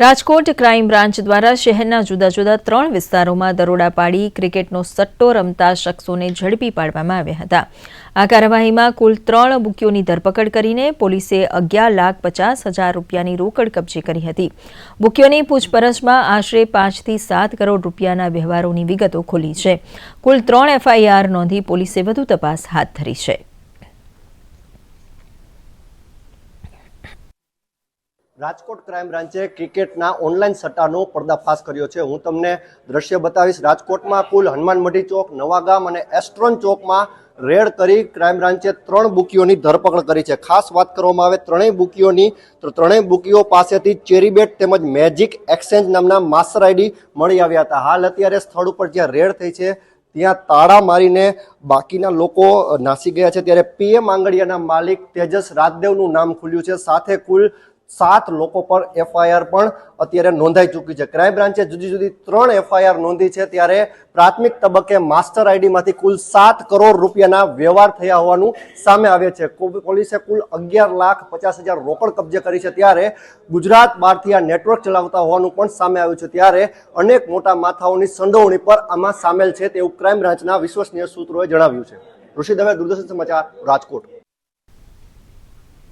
Rajkot crime branch દ્વારા શહેરના જુદા જુદા ત્રણ વિસ્તારોમાં દરોડા પાડી ક્રિકેટનો સટ્ટો રમતા શખ્સોને ઝડપી પાડવામાં આવ્યા હતા. આ કાર્યવાહીમાં કુલ ત્રણ બુકીઓની ધરપકડ કરીને પોલીસે અગિયાર લાખ પચાસ હજાર રૂપિયાની રોકડ કબજે કરી હતી. બુકીઓની પૂછપરછમાં આશરે પાંચથી સાત કરોડ રૂપિયાના વ્યવહારોની વિગતો ખુલી છે. કુલ ત્રણ એફઆઈઆર નોંધી પોલીસે વધુ તપાસ હાથ ધરી છે. રાજકોટ ક્રાઇમ બ્રાન્ચે ક્રિકેટના ઓનલાઈન સટ્ટાનો પર્દાફાશ કર્યો છે. હું તમને દ્રશ્ય બતાવીશ. રાજકોટમાં કુલ હનુમાન મઢી ચોક, નવાગામ અને એસ્ટ્રોન ચોકમાં રેડ કરી ક્રાઇમ બ્રાન્ચે ત્રણ બુકીઓની ધરપકડ કરી છે. ખાસ વાત કરવામાં આવે ત્રણેય બુકીઓની, તો ત્રણેય બુકીઓ પાસેથી ચેરીબેટ તેમજ મેજિક એક્સચેન્જ નામના માસ્ટર આઈડી મળી આવ્યા હતા. હાલ અત્યારે સ્થળ ઉપર જ્યાં રેડ થઈ છે, ત્યાં તાળા મારીને બાકીના લોકો નાસી ગયા છે. ત્યારે પીએમ આંગડિયાના માલિક તેજસ રાજદેવનું નામ ખુલ્યું છે. સાથે કુલ સાત લોકો પર એફઆઈઆર પણ અત્યારે નોંધાઈ ચૂકી છે. ક્રાઇમ બ્રાન્ચે જુદી જુદી ત્રણ એફઆઈઆર નોંધી છે ત્યારે પ્રાથમિક તબક્કે માસ્ટર આઈડીમાંથી કુલ સાત કરોડ રૂપિયાના વ્યવહાર થયા હોવાનું સામે આવે છે. પોલીસે કુલ અગિયાર લાખ પચાસ હજાર રોકડ કબજે કરી છે ત્યારે ગુજરાત બહારથી આ નેટવર્ક ચલાવતા હોવાનું પણ સામે આવ્યું છે. ત્યારે અનેક મોટા માથાઓની સંડોવણી પર આમાં સામેલ છે તેવું ક્રાઇમ બ્રાન્ચના વિશ્વસનીય સૂત્રોએ જણાવ્યું છે. ઋષિ દવે, દૂરદર્શન સમાચાર રાજકોટ.